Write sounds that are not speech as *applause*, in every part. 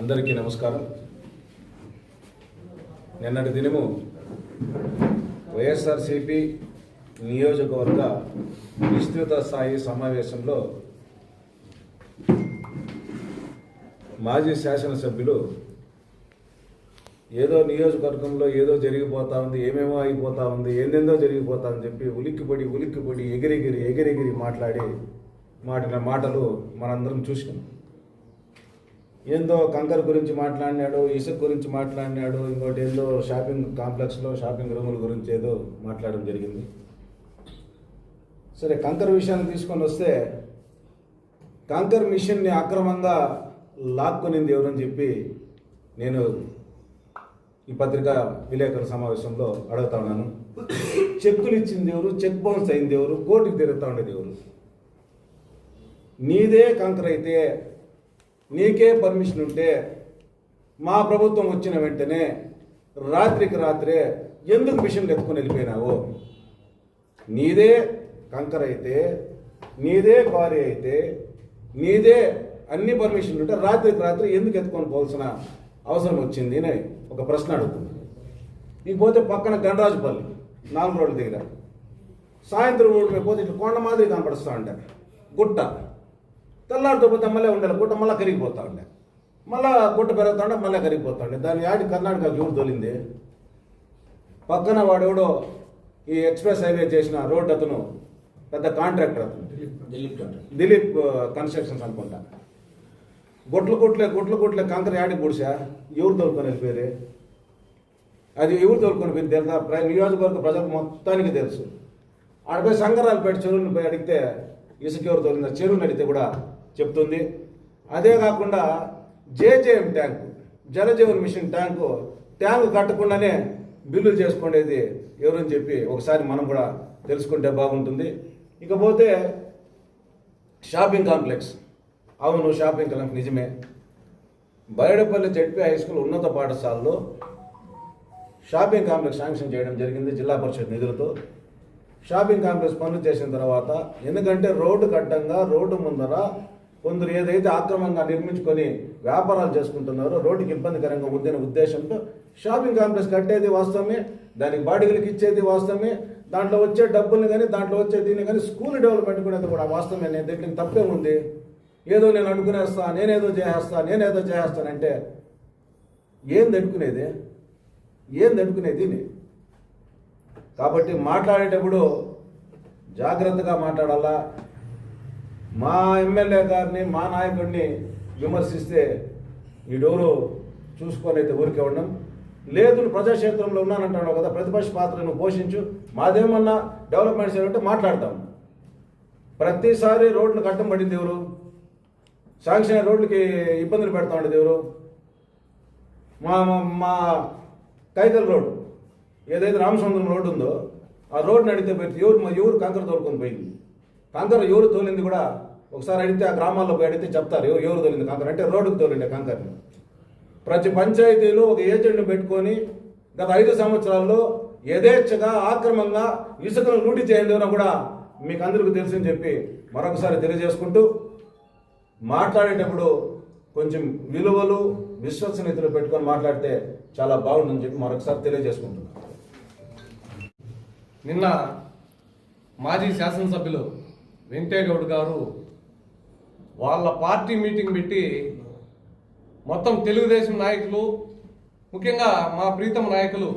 అందరికీ నమస్కారం. నిన్నటి దినము వైఎస్ఆర్సిపి నియోజకవర్గ విస్తృత స్థాయి సమావేశంలో మాజీ శాసనసభ్యులు ఏదో నియోజకవర్గంలో ఏదో జరిగిపోతా ఉంది ఏమేమో అయిపోతా ఉంది ఏందేందో జరిగిపోతా అని చెప్పి ఉలిక్కిపడి ఉలిక్కిపడి ఎగిరెగిరి ఎగిరెగిరి మాట్లాడి మాటిన మాటలు మనందరం చూసినాం. ఏందో కంకర్ గురించి మాట్లాడినాడు ఇసుక గురించి మాట్లాడినాడు ఇంకోటి ఏందో షాపింగ్ కాంప్లెక్స్లో షాపింగ్ రూముల గురించి ఏదో మాట్లాడడం జరిగింది. సరే కంకర్ విషయాన్ని తీసుకొని వస్తే కంకర్ మిషన్ని అక్రమంగా లాక్కునింది ఎవరని చెప్పి నేను ఈ పత్రిక విలేకరుల సమావేశంలో అడుగుతా ఉన్నాను. చెక్కులు ఇచ్చింది ఎవరు? చెక్ బౌన్స్ అయింది ఎవరు? కోర్టుకు తిరుగుతూ ఉండేది ఎవరు? నీదే కంకర్ అయితే నీకే పర్మిషన్ ఉంటే మా ప్రభుత్వం వచ్చిన వెంటనే రాత్రికి రాత్రే ఎందుకు మిషన్లు ఎత్తుకొని వెళ్ళిపోయినావు? నీదే కంకర అయితే నీదే క్వారీ అయితే నీదే అన్ని పర్మిషన్లు ఉంటే రాత్రికి రాత్రి ఎందుకు ఎత్తుకొని పోవాల్సిన అవసరం వచ్చింది అని ఒక ప్రశ్న అడుగుతుంది. ఇకపోతే పక్కన గణరాజుపల్లి నాలుగు రోడ్ల దగ్గర. సాయంత్రం రోడ్డు పోతే ఇట్లా కొండ మాదిరి కనపడుస్తూ ఉంటారు. గుట్ట. తెల్లారితో పోతే మళ్ళీ ఉండాలి గుట్ట మళ్ళీ కరిగిపోతా ఉండే మళ్ళా గుట్ట పెరుగుతా ఉండే మళ్ళీ కరిగిపోతా ఉండే దాని యాడి కర్ణాటక ఎవరు తోలింది? పక్కన వాడెవడో ఈ ఎక్స్ప్రెస్ హైవే చేసిన రోడ్ అతను పెద్ద కాంట్రాక్టర్ అతను. దిలీప్ ఆ, కన్స్ట్రక్షన్స్ అనుకుంటా. గుట్లు గుట్లే గుట్లు గుట్లే కంకర యాడి గుడిసా ఎవరు తోలుకొని వెళ్ళిపోయారు అది ఎవరు తోలుకొని పోయింది తెలుసా? ప్ర- నియోజకవర్గ ప్రజలకు మొత్తానికి తెలుసు. ఆడపోయి సంగరాలపేట చెరువుని పోయి అడిగితే ఇసుక ఎవరు తోలిందా చెరువుని అడిగితే కూడా చెప్తుంది. అదే కాకుండా JJM tank Jal Jeevan mission tank tank కట్టకుండానే బిల్లులు చేసుకునేది ఎవరని చెప్పి ఒకసారి మనం కూడా తెలుసుకుంటే బాగుంటుంది. ఇకపోతే షాపింగ్ కాంప్లెక్స్. అవును షాపింగ్ కాంప్లెక్స్ నిజమే. బయడపల్లి జడ్పీ హై స్కూల్ ఉన్నత పాఠశాలలో షాపింగ్ కాంప్లెక్స్ శాంక్షన్ చేయడం జరిగింది జిల్లా పరిషత్ నిధులతో. షాపింగ్ కాంప్లెక్స్ పనులు చేసిన తర్వాత ఎందుకంటే రోడ్డు కట్టంగా రోడ్డు ముందర కొందరు ఏదైతే ఆక్రమంగా నిర్మించుకొని వ్యాపారాలు చేసుకుంటున్నారో రోడ్డుకి ఇబ్బందికరంగా ఉందనే ఉద్దేశంతో షాపింగ్ కాంప్లెక్స్ కట్టేది వాస్తవమే దానికి బాడిగలకు ఇచ్చేది వాస్తవమే దాంట్లో వచ్చే డబ్బుల్ని కానీ దాంట్లో వచ్చే దీన్ని కానీ స్కూల్ డెవలప్మెంట్ కూడా కూడా వాస్తవమే. నేను దీంట్లో తప్పే ఉంది. ఏదో నేను అనుకునేస్తా నేనేదో చేసేస్తా నేనేదో చేసేస్తానంటే ఏం దడుకునేది ఏం దడుకునేది కాబట్టి మాట్లాడేటప్పుడు జాగ్రత్తగా మాట్లాడాలా? మా ఎమ్మెల్యే గారిని మా నాయకుడిని విమర్శిస్తే ఈ డోరు చూసుకొని అయితే ఊరికే ఉండం. లేదు ప్రజాక్షేత్రంలో ఉన్నానంటాడు కదా ప్రతిపక్ష పాత్రను పోషించు. మాదేమన్నా డెవలప్మెంట్ చేయాలంటే మాట్లాడతాం. ప్రతిసారి రోడ్లు కట్టం పడింది ఎవరు? శాంక్షన్ రోడ్లకి ఇబ్బందులు పెడతా ఉండేది ఎవరు? మా మా- కైకల్ రోడ్ ఏదైతే రామచంద్రం రోడ్డు ఉందో ఆ రోడ్డు నడితే పోయి ఎవరు మా ఎవరు కంకర తోలుకొని పోయింది? కాంకర్ ఎవరు తోలింది కూడా ఒకసారి అడిగితే ఆ గ్రామాల్లో పోయి అడిగితే చెప్తారు ఎవరు ఎవరు తోలింది కాంకర్? అంటే రోడ్డుకు తోలిండే కాంకర్ని. ప్రతి పంచాయతీలో ఒక ఏజెంట్ని పెట్టుకొని గత ఐదు సంవత్సరాల్లో యథేచ్ఛగా ఆక్రమంగా ఇసుకను లూటి చేయండి కూడా మీకు అందరికీ తెలుసని చెప్పి మరొకసారి తెలియజేసుకుంటూ మాట్లాడేటప్పుడు కొంచెం విలువలు విశ్వసనీయతలు పెట్టుకొని మాట్లాడితే చాలా బాగుంటుందని చెప్పి మరొకసారి తెలియజేసుకుంటున్నాను. నిన్న మాజీ శాసనసభ్యులు వెంకయ్యగౌడ్ గారు వాళ్ళ పార్టీ మీటింగ్ పెట్టి మొత్తం తెలుగుదేశం నాయకులు ముఖ్యంగా మా ప్రీతం నాయకులు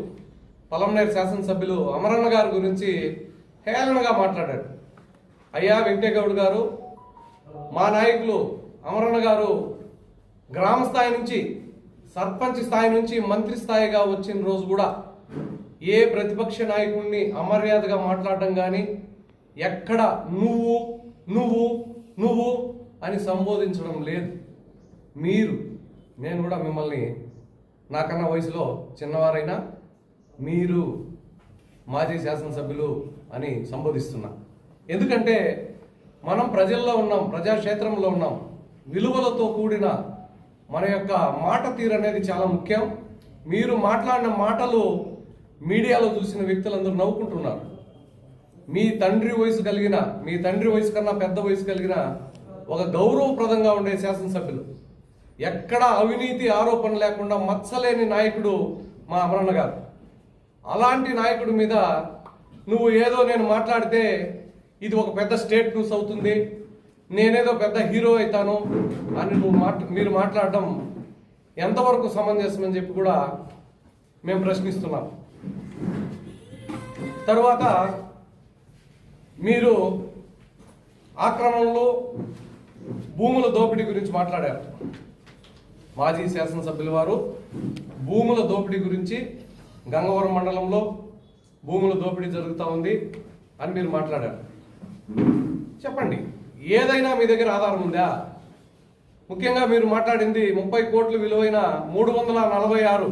పలంనేరు శాసనసభ్యులు అమరన్న గారి గురించి హేళనగా మాట్లాడాడు అయ్యా వెంకయ్యగౌడ్ గారు మా నాయకులు అమరన్న గారు గ్రామ స్థాయి నుంచి సర్పంచ్ స్థాయి నుంచి మంత్రి స్థాయిగా వచ్చిన రోజు కూడా ఏ ప్రతిపక్ష నాయకుడిని అమర్యాదగా మాట్లాడడం కానీ ఎక్కడ నువ్వు నువ్వు నువ్వు అని సంబోధించడం లేదు. మీరు నేను కూడా మిమ్మల్ని నాకన్నా వయసులో చిన్నవారైనా మీరు మాజీ శాసనసభ్యులు అని సంబోధిస్తున్నా. ఎందుకంటే మనం ప్రజల్లో ఉన్నాం ప్రజాక్షేత్రంలో ఉన్నాం. విలువలతో కూడిన మన యొక్క మాట తీరు అనేది చాలా ముఖ్యం. మీరు మాట్లాడిన మాటలు మీడియాలో చూసిన వ్యక్తులందరూ నవ్వుకుంటున్నారు. మీ తండ్రి వయసు కలిగిన మీ తండ్రి వయసు కన్నా పెద్ద వయసు కలిగిన ఒక గౌరవప్రదంగా ఉండే శాసనసభ్యులు. ఎక్కడ అవినీతి ఆరోపణ లేకుండా మచ్చలేని నాయకుడు మా అమరన్న గారు. అలాంటి నాయకుడి మీద నువ్వు ఏదో నేను మాట్లాడితే ఇది ఒక పెద్ద స్టేట్ న్యూస్ అవుతుంది నేనేదో పెద్ద హీరో అవుతాను అని నువ్వు మాట్ మీరు మాట్లాడడం ఎంతవరకు సమంజసమని చెప్పి కూడా మేము ప్రశ్నిస్తున్నాం. తర్వాత మీరు ఆక్రమణలో భూముల దోపిడీ గురించి మాట్లాడారు. మాజీ శాసనసభ్యుల వారు భూముల దోపిడీ గురించి గంగవరం మండలంలో భూముల దోపిడీ జరుగుతూ ఉంది అని మీరు మాట్లాడారు. చెప్పండి ఏదైనా మీ దగ్గర ఆధారం ఉందా? ముఖ్యంగా మీరు మాట్లాడింది ముప్పై కోట్లు విలువైన మూడు వందల నలభై ఆరు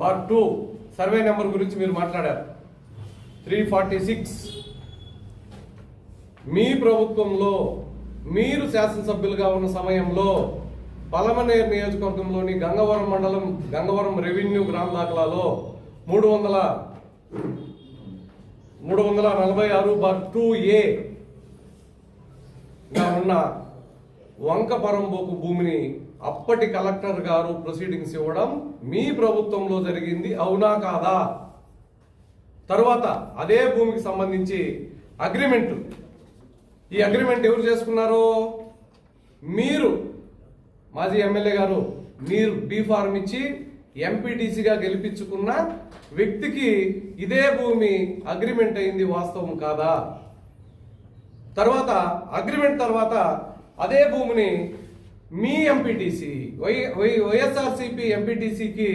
బార్ టూ సర్వే నెంబర్ గురించి మీరు మాట్లాడారు. త్రీ ఫార్టీ సిక్స్ మీ ప్రభుత్వంలో మీరు శాసనసభ్యులుగా ఉన్న సమయంలో పలమనేర్ నియోజకవర్గంలోని గంగవరం మండలం గంగవరం రెవెన్యూ గ్రామ దాఖలాలో మూడు వందల మూడు వందల నలభై ఆరు బార్ టూ ఏగా ఉన్న వంకపరంబోకు భూమిని అప్పటి కలెక్టర్ గారు ప్రొసీడింగ్స్ ఇవ్వడం మీ ప్రభుత్వంలో జరిగింది అవునా కాదా? తరువాత అదే భూమికి సంబంధించి అగ్రిమెంట్ ఈ అగ్రిమెంట్ ఎవరు చేసుకున్నారు? మీరు మాజీ ఎమ్మెల్యే గారు మీరు బీ ఫార్మ్ ఇచ్చి ఎంపీటీసీగా గెలిపించుకున్న వ్యక్తికి ఇదే భూమి అగ్రిమెంట్ అయింది వాస్తవం కాదా? తర్వాత అగ్రిమెంట్ తర్వాత అదే భూమిని మీ ఎంపీటీసీ వై వై వైఎస్ఆర్సీపీ ఎంపీటీసీకి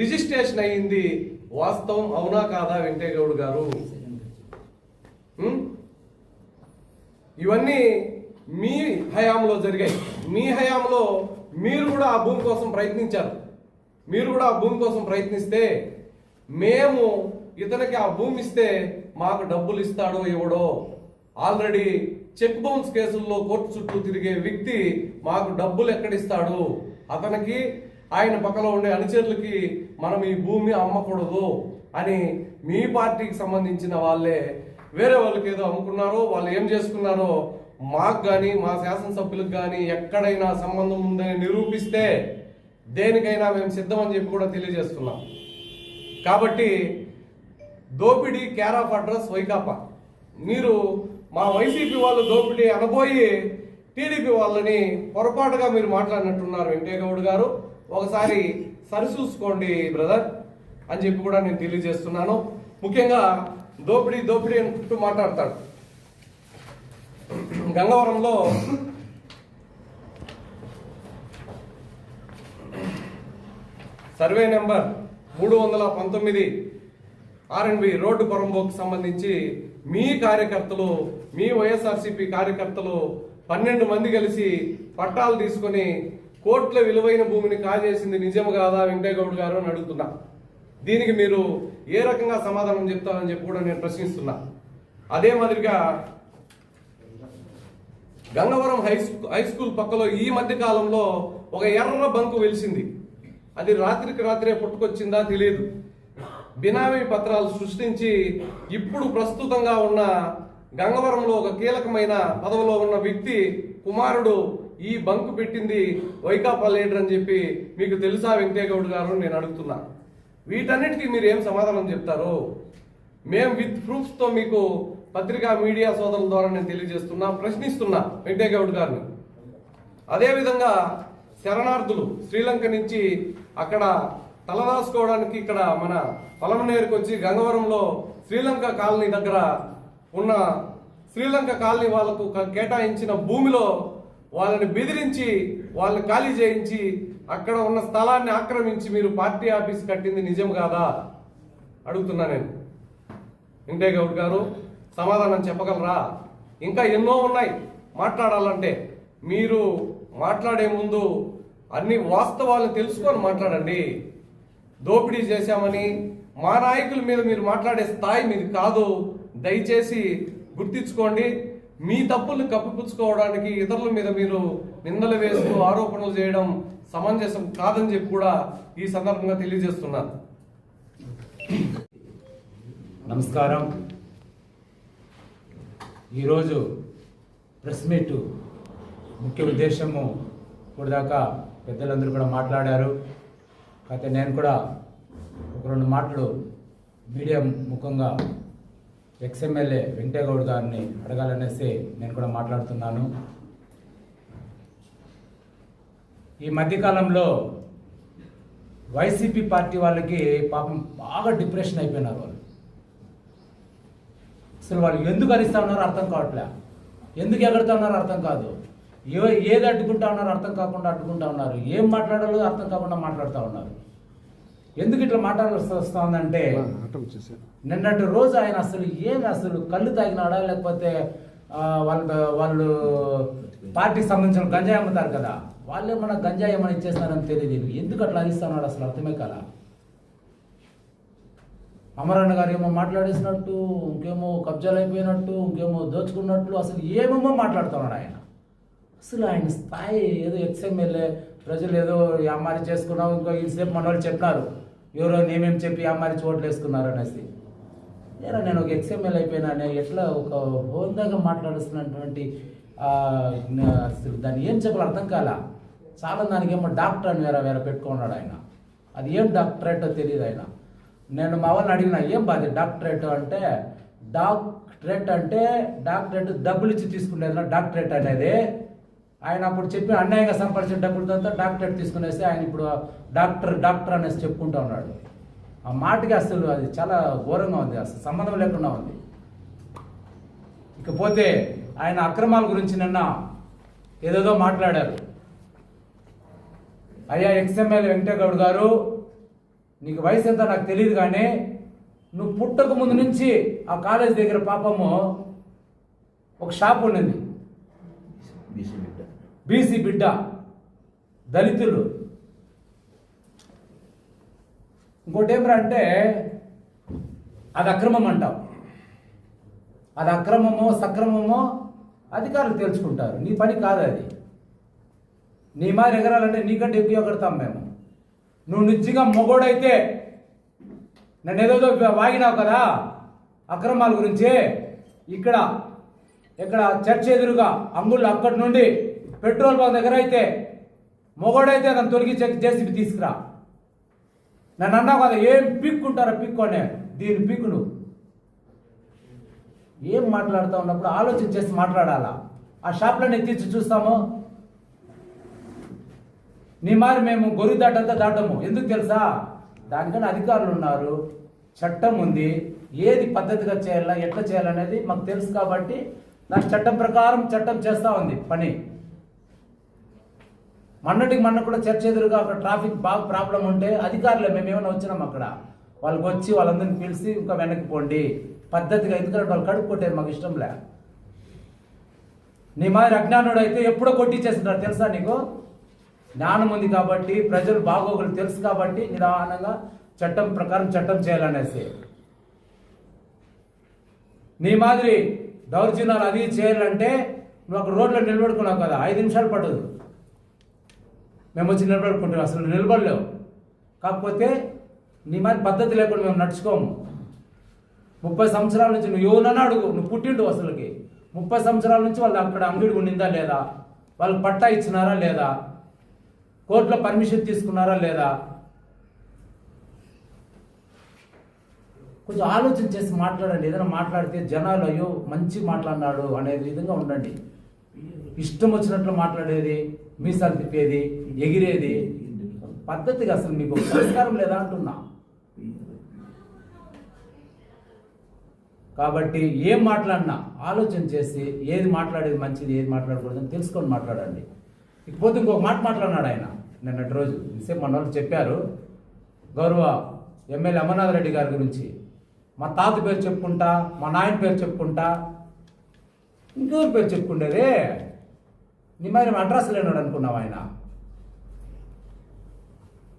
రిజిస్ట్రేషన్ అయ్యింది వాస్తవం అవునా కాదా వెంకటేగౌడ్ గారు? ఇవన్నీ మీ హయాంలో జరిగాయి. మీ హయాంలో మీరు కూడా ఆ భూమి కోసం ప్రయత్నించారు. మీరు కూడా ఆ భూమి కోసం ప్రయత్నిస్తే మేము ఇతనికి ఆ భూమి ఇస్తే మాకు డబ్బులు ఇస్తాడో ఇవ్వడో ఆల్రెడీ చెక్ బౌన్స్ కేసుల్లో కోర్టు చుట్టూ తిరిగే వ్యక్తి మాకు డబ్బులు ఎక్కడిస్తాడు అతనికి ఆయన పక్కలో ఉండే అనుచరులకి మనం ఈ భూమి అమ్మకూడదు అని మీ పార్టీకి సంబంధించిన వాళ్ళే వేరే వాళ్ళకి ఏదో అమ్ముకున్నారో వాళ్ళు ఏం చేసుకున్నారో మాకు కానీ మా శాసనసభ్యులకు కానీ ఎక్కడైనా సంబంధం ఉందని నిరూపిస్తే దేనికైనా మేము సిద్ధమని చెప్పి కూడా తెలియజేస్తున్నాం. కాబట్టి దోపిడీ కేర్ ఆఫ్ అడ్రస్ వైకాపా. మీరు మా వైసీపీ వాళ్ళు దోపిడీ అనబోయి టీడీపీ వాళ్ళని పొరపాటుగా మీరు మాట్లాడినట్టున్నారు వెంకయ్యగౌడ్ గారు. ఒకసారి సరిచూసుకోండి బ్రదర్ అని చెప్పి కూడా నేను తెలియజేస్తున్నాను. ముఖ్యంగా దోపిడీ దోపిడీ అంటూ మాట్లాడతాడు. గంగవరంలో సర్వే నెంబర్ మూడు వందల పంతొమ్మిది ఆర్ఎన్బి రోడ్డు పొరంబోకు సంబంధించి మీ కార్యకర్తలు మీ వైఎస్ఆర్సీపీ కార్యకర్తలు పన్నెండు మంది కలిసి పట్టాలు తీసుకొని కోట్ల విలువైన భూమిని కాజేసింది నిజం కాదా వెంకయ్యగౌడ్ గారు అని అడుగుతున్నా. దీనికి మీరు ఏ రకంగా సమాధానం చెప్తారని చెప్పి కూడా నేను ప్రశ్నిస్తున్నా. అదే మాదిరిగా Gangavaram high school high school పక్కలో ఈ మధ్య కాలంలో ఒక ఎర్ర బంకు వెలిసింది. అది రాత్రికి రాత్రే పుట్టుకొచ్చిందా తెలియదు. బినామీ పత్రాలు సృష్టించి ఇప్పుడు ప్రస్తుతంగా ఉన్న గంగవరంలో ఒక కీలకమైన పదవిలో ఉన్న వ్యక్తి కుమారుడు ఈ బంకు పెట్టింది వైకాపా లీడర్ అని చెప్పి మీకు తెలుసా వెంకటేగౌడ్ గారు నేను అడుగుతున్నా. వీటన్నిటికీ మీరు ఏం సమాధానం చెప్తారు? మేము విత్ ప్రూఫ్స్తో మీకు పత్రికా మీడియా సోదరుల ద్వారా నేను తెలియజేస్తున్నా ప్రశ్నిస్తున్నా వెంకటేగౌడ్ గారిని. అదేవిధంగా శరణార్థులు శ్రీలంక నుంచి అక్కడ తలదాసుకోవడానికి ఇక్కడ మన పొలమనేరుకు వచ్చి గంగవరంలో శ్రీలంక కాలనీ దగ్గర ఉన్న శ్రీలంక కాలనీ వాళ్ళకు కేటాయించిన భూమిలో వాళ్ళని బెదిరించి వాళ్ళని ఖాళీ చేయించి అక్కడ ఉన్న స్థలాన్ని ఆక్రమించి మీరు పార్టీ ఆఫీస్ కట్టింది నిజం కాదా? అడుగుతున్నా నేను. వెంకటే గౌడ్ గారు సమాధానం చెప్పగలరా? ఇంకా ఎన్నో ఉన్నాయి. మాట్లాడాలంటే మీరు మాట్లాడే ముందు అన్ని వాస్తవాలు తెలుసుకొని మాట్లాడండి. దోపిడీ చేశామని మా నాయకుల మీద మీరు మాట్లాడే స్థాయి మీది కాదు. దయచేసి గుర్తించుకోండి. మీ తప్పులు కప్పిపుచ్చుకోవడానికి ఇతరుల మీద మీరు నిందలు వేస్తూ ఆరోపణలు చేయడం సమంజసం కాదని చెప్పి కూడా ఈ సందర్భంగా తెలియజేస్తున్నారు. నమస్కారం. ఈరోజు ప్రెస్ మీట్ ముఖ్య ఉద్దేశము ఇప్పటిదాకా పెద్దలందరూ కూడా మాట్లాడారు. అయితే నేను కూడా ఒక రెండు మాటలు మీడియా ముఖంగా ఎక్స్ఎమ్మెల్యే వెంకటేగౌడ్ గారిని అడగాలనేసి నేను కూడా మాట్లాడుతున్నాను. ఈ మధ్యకాలంలో వైసీపీ పార్టీ వాళ్ళకి పాపం బాగా డిప్రెషన్ అయిపోయినారు వాళ్ళు. అసలు వాళ్ళు ఎందుకు అరిస్తా ఉన్నారో అర్థం కావట్లే. ఎందుకు ఎగడుతా ఉన్నారో అర్థం కాదు. ఏ ఏది అడ్డుకుంటా ఉన్నారో అర్థం కాకుండా అడ్డుకుంటా ఉన్నారు. ఏం మాట్లాడాలో అర్థం కాకుండా మాట్లాడుతూ ఉన్నారు. ఎందుకు ఇట్లా మాట్లాడాల్సి నిన్నటి రోజు ఆయన అసలు ఏం అసలు కళ్ళు తాగినాడా లేకపోతే వాళ్ళు వాళ్ళు పార్టీకి సంబంధించిన గంజాయి అమ్ముతారు కదా వాళ్ళు ఏమన్నా గంజాయి ఏమైనా ఇచ్చేస్తారని తెలియదు. ఎందుకు అట్లా అరిస్తున్నాడు అసలు? అర్థమే కదా అమరన్న గారు ఏమో మాట్లాడేసినట్టు ఇంకేమో కబ్జాలు అయిపోయినట్టు ఇంకేమో దోచుకున్నట్లు అసలు ఏమేమో మాట్లాడుతున్నాడు ఆయన. అసలు ఆయన స్థాయి ఏదో ఎక్స్ఎమ్మెల్యే ప్రజలు ఏదో ఈ చేసుకున్నాం ఇంకా ఇంతసేపు మన వాళ్ళు చెప్పినారు. ఎవరో నేమేం చెప్పి అమ్మాయి చోట్లు వేసుకున్నారు అనేసి. ఏరా నేను ఒక అయిపోయినా అయిపోయినానే ఎట్లా ఒక హోందాగా మాట్లాడుతున్నటువంటి అసలు దాన్ని ఏం చెప్పాలి అర్థం కాల. చాలా దానికి ఏమో డాక్టర్ అని వేరే వేరే పెట్టుకున్నాడు ఆయన. అది ఏం డాక్టరేటో తెలియదు ఆయన. నేను మా వాళ్ళని అడిగిన ఏం బాధ? డాక్టరేట్ అంటే డాక్టరేట్ అంటే డాక్టరేట్ డబ్బులు ఇచ్చి తీసుకునేది డాక్టరేట్ అనేది? ఆయన అప్పుడు చెప్పి అన్యాయంగా సంపాదించిన డబ్బులతో డాక్టరేట్ తీసుకునేసి ఆయన ఇప్పుడు డాక్టర్ డాక్టర్ అనేసి చెప్పుకుంటా ఉన్నాడు. ఆ మాటకి అసలు అది చాలా ఘోరంగా ఉంది అసలు సంబంధం లేకుండా ఉంది. ఇకపోతే ఆయన అక్రమాల గురించి నిన్న ఏదేదో మాట్లాడారు. అయ్యా ఎక్స్ఎంఎల్ వెంకటగౌడ్ గారు నీకు వయసు ఎంత నాకు తెలియదు కానీ నువ్వు పుట్టక ముందు నుంచి ఆ కాలేజ్ దగ్గర పాపము ఒక షాప్ ఉండింది. బీసీ బిడ్డ దళితులు. ఇంకోటి ఏమరా అంటే అది అక్రమం అంటావు అది అక్రమమో సక్రమమో అధికారులు తెలుసుకుంటారు నీ పని కాదు అది. నీ మారి ఎగరాలంటే నీకంటే ఎక్కువ ఎగడతాం మేము. నువ్వు నిజంగా మొగోడైతే నన్ను ఏదోదో వాగినావు కదా? అక్రమాల గురించి. ఇక్కడ ఇక్కడ చర్చ్ ఎదురుగా అంగుళ్ళు అక్కడి నుండి పెట్రోల్ బంక్ దగ్గర అయితే మొగోడైతే నన్ను తొలగించే జేసీబీ తీసుకురా. నన్ను అన్నావు కదా ఏం పిక్కుంటారా పిక్కునే. దీని పిక్కును ఏం మాట్లాడుతూ ఉన్నప్పుడు ఆలోచన చేసి మాట్లాడాలా? ఆ షాప్లోనే తీర్చి చూస్తాము. నీ మారి మేము గొరి దాటంతా దాటము. ఎందుకు తెలుసా? దానికన్నా అధికారులు ఉన్నారు. చట్టం ఉంది. ఏది పద్ధతిగా చేయాలా ఎట్లా చేయాలనేది మాకు తెలుసు కాబట్టి నాకు చట్టం ప్రకారం చట్టం చేస్తూ ఉంది. పని. మొన్నటికి మొన్న కూడా చర్చ ఎదురుగా అక్కడ ట్రాఫిక్ బాగా ప్రాబ్లం ఉంటే అధికారులు మేము ఏమైనా వచ్చినాం అక్కడ? వాళ్ళకి వచ్చి వాళ్ళందరిని పిలిచి ఇంకా వెనక్కి పోండి. పద్ధతిగా ఎందుకంటే వాళ్ళు కడుపు కొట్టారు మాకు ఇష్టం లే. నీ మాదిరి అజ్ఞానుడు అయితే ఎప్పుడో కొట్టించేస్తున్నారు తెలుసా నీకు? జ్ఞానం ఉంది కాబట్టి ప్రజలు బాగోగులు తెలుసు కాబట్టి నిదానంగా చట్టం ప్రకారం చట్టం చేయాలనేసి. నీ మాదిరి దౌర్జన్యాలు అది చేయాలంటే నువ్వు అక్కడ రోడ్లో నిలబడుకున్నావు కదా ఐదు నిమిషాలు పడదు మేము వచ్చి నిలబడుకుంటాం అసలు నిలబడలేవు. కాకపోతే నీ మాది పద్ధతి లేకుండా మేము నడుచుకోము. ముప్పై సంవత్సరాల నుంచి నువ్వు ఎవరన్నా అడుగు నువ్వు పుట్టిండు అసలుకి. ముప్పై సంవత్సరాల నుంచి వాళ్ళు అక్కడ అంగడి ఉండిందా లేదా? వాళ్ళు పట్టా ఇచ్చినారా లేదా? కోర్టులో పర్మిషన్ తీసుకున్నారా లేదా? కొంచెం ఆలోచన చేసి మాట్లాడండి. ఏదైనా మాట్లాడితే జనాలు అయ్యో మంచి మాట్లాడినాడు అనే విధంగా ఉండండి. ఇష్టం వచ్చినట్లు మాట్లాడేది. మీసాలు తిప్పేది ఎగిరేది. పద్ధతిగా అసలు మీకు ఒక సంస్కారం లేదా అంటున్నా? కాబట్టి ఏం మాట్లాడినా ఆలోచన చేసి ఏది మాట్లాడేది మంచిది ఏది మాట్లాడకూడదు అని తెలుసుకొని మాట్లాడండి. ఇకపోతే ఇంకొక మాట మాట్లాడినాడు ఆయన నిన్నటి రోజు. సేపు మన వాళ్ళు చెప్పారు గౌరవ ఎమ్మెల్యే అమర్నాథ్ రెడ్డి గారి గురించి. మా తాత పేరు చెప్పుకుంటా మా నాయన పేరు చెప్పుకుంటా ఇంకెవరి పేరు చెప్పుకుండేదే నీ మరి అడ్రస్ లేనాడు అనుకున్నావు ఆయన?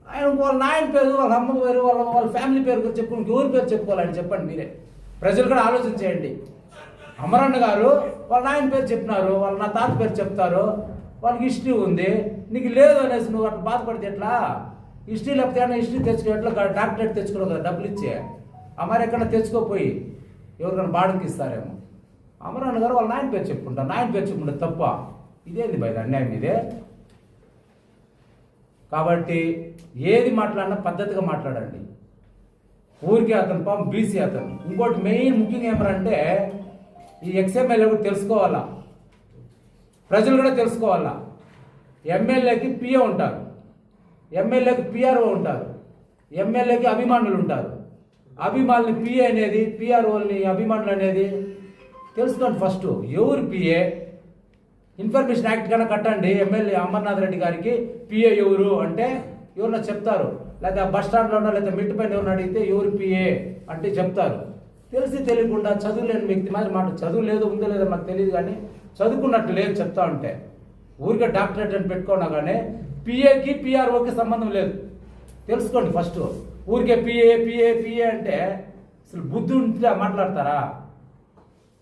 ఆయన వాళ్ళ నాయన పేరు వాళ్ళ అమ్మ పేరు వాళ్ళ వాళ్ళ ఫ్యామిలీ పేరు గురించి చెప్పుకుని ఎవరి పేరు చెప్పుకోవాలని చెప్పండి మీరే. ప్రజలు కూడా ఆలోచన చేయండి. అమరన్న గారు వాళ్ళ నాయన పేరు చెప్పినారు వాళ్ళ నా తాత పేరు చెప్తారు వాళ్ళకి హిస్టరీ ఉంది నీకు లేదు అనేసి నువ్వు అట్లా బాధపడితే ఎట్లా? హిస్టరీ లేకపోతే ఏమైనా హిస్టరీ తెచ్చుకో ఎట్లా డాక్టరేట్ తెచ్చుకోవడం కదా డబ్బులు ఇచ్చే. అమర ఎక్కడ తెచ్చుకోపోయి ఎవరికైనా బాడుకి ఇస్తారేమో అమరన్న గారు వాళ్ళ నాయన పేరు చెప్పుకుంటారు. నాయన పేరు చెప్పుకుంటారు తప్ప ఇదేంది భయ అన్యాయం ఇదే? కాబట్టి ఏది మాట్లాడినా పద్ధతిగా మాట్లాడండి. ఊరికే అతను పాపం బీసీ అతను. ఇంకోటి మెయిన్ ముఖ్యంగా ఏమరంటే ఈ ఎక్స్ఎంఎల్ఏ కూడా తెలుసుకోవాలా? ప్రజలు కూడా తెలుసుకోవాలా? ఎమ్మెల్యేకి పిఏ ఉంటారు. ఎమ్మెల్యేకి పిఆర్ఓ ఉంటారు. ఎమ్మెల్యేకి అభిమానులు ఉంటారు. అభిమానులు పిఏ అనేది పిఆర్ఓని అభిమానులు అనేది తెలుసుకోండి ఫస్ట్ ఎవరు పిఏ ఇన్ఫర్మేషన్ యాక్ట్ కన్నా కట్టండి. ఎమ్మెల్యే అమర్నాథ్ రెడ్డి గారికి పిఏ ఎవరు అంటే ఎవరన్నా చెప్తారు. లేదా బస్ స్టాండ్లో ఉన్నా లేదా మిట్టు పైన ఎవరిని అడిగితే ఎవరు పిఏ అంటే చెప్తారు. తెలిసి తెలియకుండా చదువులేని వ్యక్తి మాది మాట చదువు లేదు ఉందో లేదో మాకు తెలియదు కానీ చదువుకున్నట్టు లేదు చెప్తా ఉంటే. ఊరికే డాక్టరేట్ అని పెట్టుకున్నా కానీ పిఏకి పిఆర్ఓకి సంబంధం లేదు. తెలుసుకోండి ఫస్ట్ ఊరికే పిఏ పిఏ పిఏ అంటే అసలు బుద్ధి ఉంటే మాట్లాడతారా?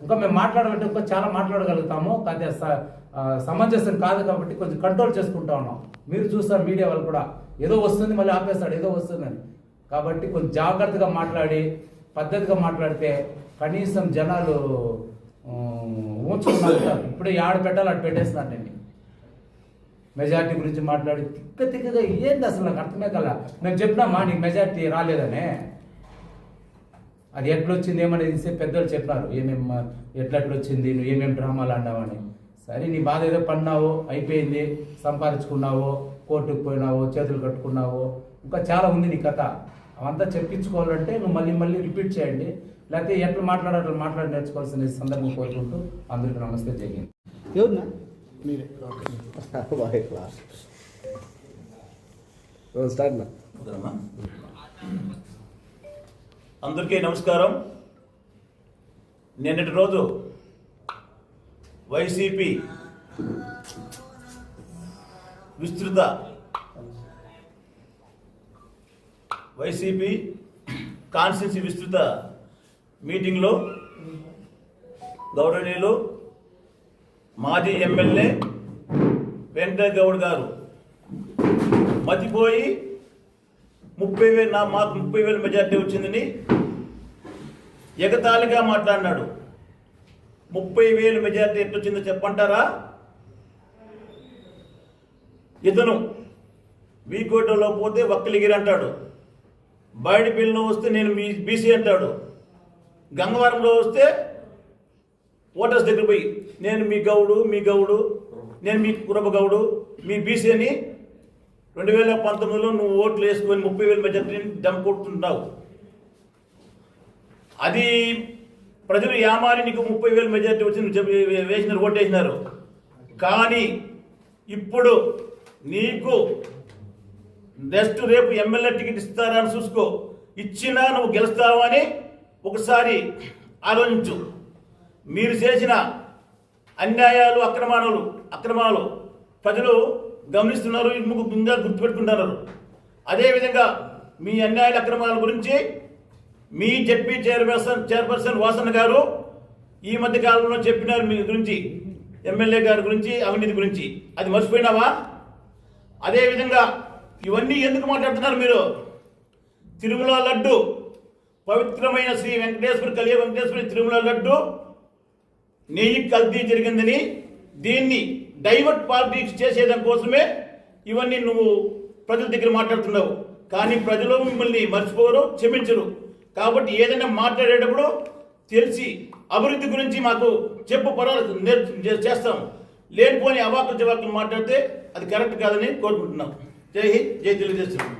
ఇంకా మేము మాట్లాడాలంటే ఇంకా చాలా మాట్లాడగలుగుతాము. కానీ స- సమంజసం కాదు కాబట్టి కొంచెం కంట్రోల్ చేసుకుంటా ఉన్నాం. మీరు చూస్తారు మీడియా వాళ్ళు కూడా. ఏదో వస్తుంది మళ్ళీ ఆపేస్తాడు. ఏదో వస్తుందని కాబట్టి కొంచెం జాగ్రత్తగా మాట్లాడి పద్ధతిగా మాట్లాడితే కనీసం జనాలు ఊచుకున్నారు ఇప్పుడే ఆడ పెట్టాలి అటు పెట్టేస్తున్నారు నేను మెజార్టీ గురించి మాట్లాడి తిక్క తిక్కగా ఏంది అసలు? నాకు అర్థమే కల. మేము చెప్పినామా నీకు మెజార్టీ రాలేదనే. అది ఎట్లొచ్చింది ఏమనేది పెద్దలు చెప్పినారు. ఏమేం ఎట్లా ఎట్లా వచ్చింది నువ్వు ఏమేం డ్రామాలు ఆడినావని సరే నీ బాధ ఏదో పడినావు అయిపోయింది సంపాదించుకున్నావు కోర్టుకు పోయినావు చేతులు కట్టుకున్నావు ఇంకా చాలా ఉంది నీ కథ. అవంతా చెప్పించుకోవాలంటే నువ్వు మళ్ళీ మళ్ళీ రిపీట్ చేయండి. లేకపోతే ఎట్లా మాట్లాడాలో మాట్లాడి నేర్చుకోవాల్సిన సందర్భం కోరుకుంటూ అందరికీ నమస్తే జరిగింది ఎవరునా? మీరే *laughs* స్టార్ట్? అందరికీ నమస్కారం. నిన్నటి రోజు వైసీపీ విస్తృత వైసీపీ కాన్స్టిట్యూన్సీ విస్తృత మీటింగ్లో గౌరవనీయులు మాజీ ఎమ్మెల్యే వెంకట గౌడ్ గారు మతిపోయి ముప్పై వేలు నా మాకు ముప్పై వేలు మెజార్టీ వచ్చిందని ఎగతాళిగా మాట్లాడినాడు. ముప్పై వేలు మెజార్టీ ఎట్లా చెప్పంటారా? ఇతను వీకోటలో పోతే వక్కలిగిరి అంటాడు. బయటపల్లిలో వస్తే నేను మీ బీసీ అంటాడు. గంగవరంలో వస్తే ఓటర్స్ దగ్గర పోయి నేను మీ గౌడు మీ గౌడు నేను మీ కురబ గౌడు మీ బీసీ అని రెండు వేల పంతొమ్మిదిలో నువ్వు ఓట్లు వేసుకొని ముప్పై వేల మెజార్టీని దమ్ కొట్టుకుంటున్నావు అది ప్రజలు యామారి నీకు ముప్పై వేలు మెజార్టీ వచ్చింది చెప్పి వేసినారు ఓటేసినారు. కానీ ఇప్పుడు నీకు నెక్స్ట్ రేపు ఎమ్మెల్యే టికెట్ ఇస్తారా అని చూసుకో. ఇచ్చినా నువ్వు గెలుస్తావని ఒకసారి ఆలోచించు. మీరు చేసిన అన్యాయాలు అక్రమాలు అక్రమాలు ప్రజలు గమనిస్తున్నారు ఇందుకు ముందుగా గుర్తుపెట్టుకుంటున్నారు. అదేవిధంగా మీ అన్యాయాల అక్రమాల గురించి మీ జడ్పీ చైర్పర్సన్ చైర్పర్సన్ వాసన గారు ఈ మధ్య కాలంలో చెప్పినారు మీ గురించి ఎమ్మెల్యే గారి గురించి అవినీతి గురించి. అది మర్చిపోయినావా? అదేవిధంగా ఇవన్నీ ఎందుకు మాట్లాడుతున్నారు మీరు? తిరుమల లడ్డు పవిత్రమైన శ్రీ వెంకటేశ్వర కలియ వెంకటేశ్వరి తిరుమల లడ్డు నెయ్యి కల్తీ జరిగిందని దీన్ని డైవర్ట్ పాలిటిక్స్ చేసేదాని కోసమే ఇవన్నీ నువ్వు ప్రజల దగ్గర మాట్లాడుతున్నావు. కానీ ప్రజలు మిమ్మల్ని మర్చిపోరు క్షమించరు. కాబట్టి ఏదైనా మాట్లాడేటప్పుడు తెలిసి అభివృద్ధి గురించి మాకు చెప్పు పర్వాలేదు నేర్చు చేస్తాం. లేనిపోని అవాకులు జవాకులు మాట్లాడితే అది కరెక్ట్ కాదని కోరుకుంటున్నాం. జై హింద్ జై తెలుగుదేశం.